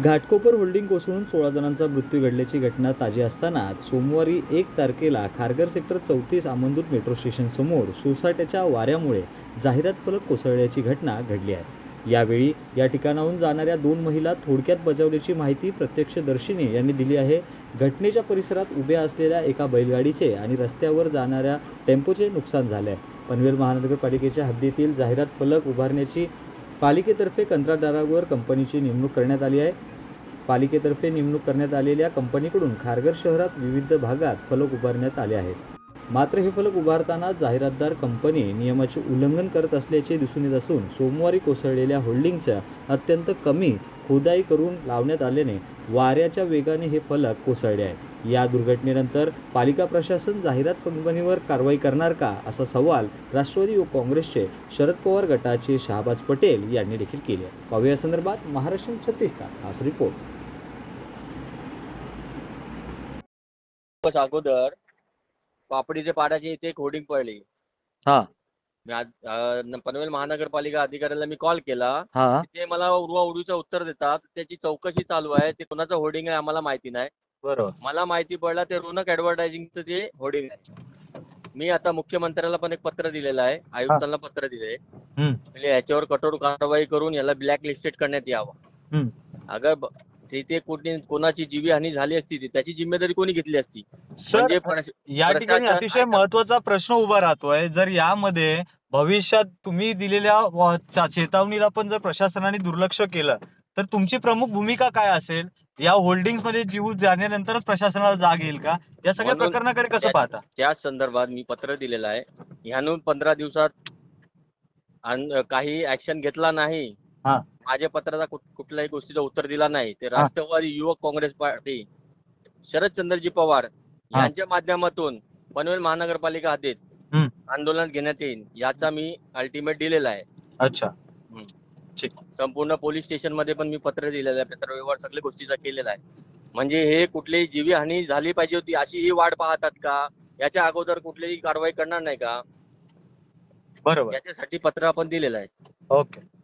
Ghatkopar holding कोसळून सोळा जणांचा मृत्यू घडल्याची घटना ताजी असताना सोमवारी एक तारखेला खारघर सेक्टर चौतीस आमंदूर मेट्रो स्टेशनसमोर सोसाट्याच्या वाऱ्यामुळे जाहिरात फलक कोसळल्याची घटना घडली आहे. यावेळी या ठिकाणाहून जाणाऱ्या दोन महिला थोडक्यात बजावल्याची माहिती प्रत्यक्षदर्शीने यांनी दिली आहे. घटनेच्या परिसरात उभ्या असलेल्या एका बैलगाडीचे आणि रस्त्यावर जाणाऱ्या टेम्पोचे नुकसान झाले आहे पनवेल महानगरपालिकेच्या हद्दीतील जाहिरात फलक उभारण्याची पालिकेतर्फे कंत्राटदारावर कंपनीची नेमणूक करण्यात आली आहे. पालिकेतर्फे नेमणूक करण्यात आलेल्या कंपनीकडून खारघर शहरात विविध भागात फलक उभारण्यात आले आहेत. मात्र हे फलक उभारताना जाहिरातदार कंपनी नियमाचे उल्लंघन करत असल्याचे दिसून येत असून सोमवारी कोसळलेल्या होल्डिंगच्या अत्यंत कमी खोदाई करून लावण्यात आल्याने वाऱ्याच्या वेगाने हे फलक कोसळले आहे. या दुर्घटनेनंतर पालिका प्रशासन जाहिरात कंपनीवर कारवाई करणार का असा सवाल राष्ट्रवादी व काँग्रेसचे शरद पवार गटाचे शहाबाज पटेल यांनी देखील केले आहे. पाहूया या संदर्भात महाराष्ट्र छत्तीसचा खास रिपोर्ट. अगोदर पापडीचे पाडाची इथे एक होर्डिंग पडली. हा. मी आज अं, न- पनवेल महानगरपालिका अधिकाऱ्याला मी कॉल केला. हा. ते मला उडवा उडवीचं उत्तर देतात त्याची चौकशी चालू आहे ते कोणाचं होर्डिंग आहे आम्हाला माहिती नाही. बरोबर. मला माहिती पडलं ते रोनक ऍडव्हर्टायझिंगचं ते होर्डिंग आहे. मी आता मुख्यमंत्र्याला पण एक पत्र दिलेलं आहे आयुक्तांना पत्र दिले हम्म. म्हणजे याच्यावर कठोर कारवाई करून याला ब्लॅक लिस्टेड करण्यात यावं. हम्म. अगर ब- तिथे कोणी कोणाची जीविहानी झाली असती ती- त्याची जिम्मेदारी कोणी घेतली असती? सर म्हणजे प्रश- या ठिकाणी प्रशासन- अतिशय. महत्त्वाचा प्रश्न उभा राहतोय. जर यामध्ये भविष्यात तुम्ही दिलेल्या चेतावणीला पण जर प्रशासनाने दुर्लक्ष केलं तर तुमची प्रमुख भूमिका काय असेल? या होल्डिंगमध्ये जीव जाण्यानंतरच प्रशासनाला जाग येईल का? या सगळ्या प्रकरणाकडे कसं त्या- पाहता? त्याच संदर्भात मी पत्र दिलेलं आहे. ह्यानून पंधरा दिवसात काही ऍक्शन घेतला नाही. हा. माझ्या पत्राचा कुठ- कुठल्याही गोष्टीचं उत्तर दिला नाही. ते राष्ट्रवादी युवक काँग्रेस पार्टी शरदचंद्रजी पवार हा. यांच्या माध्यमातून पनवेल महानगरपालिका हद्दीत हम्म. आंदोलन घेण्यात येईल याचा मी अल्टिमेट दिलेला आहे. अच्छा. संपूर्ण पोलीस स्टेशनमध्ये पण मी पत्र दिलेलं आहे पत्रव्यवहार सगळ्या गोष्टीचा केलेला आहे. म्हणजे हे कुठलीही जीविहानी झाली पाहिजे होती अशी ही वाट पाहतात का? याच्या अगोदर कुठलीही कारवाई करणार नाही का? बरोबर. याच्यासाठी पत्र आपण दिलेलं आहे. ओके.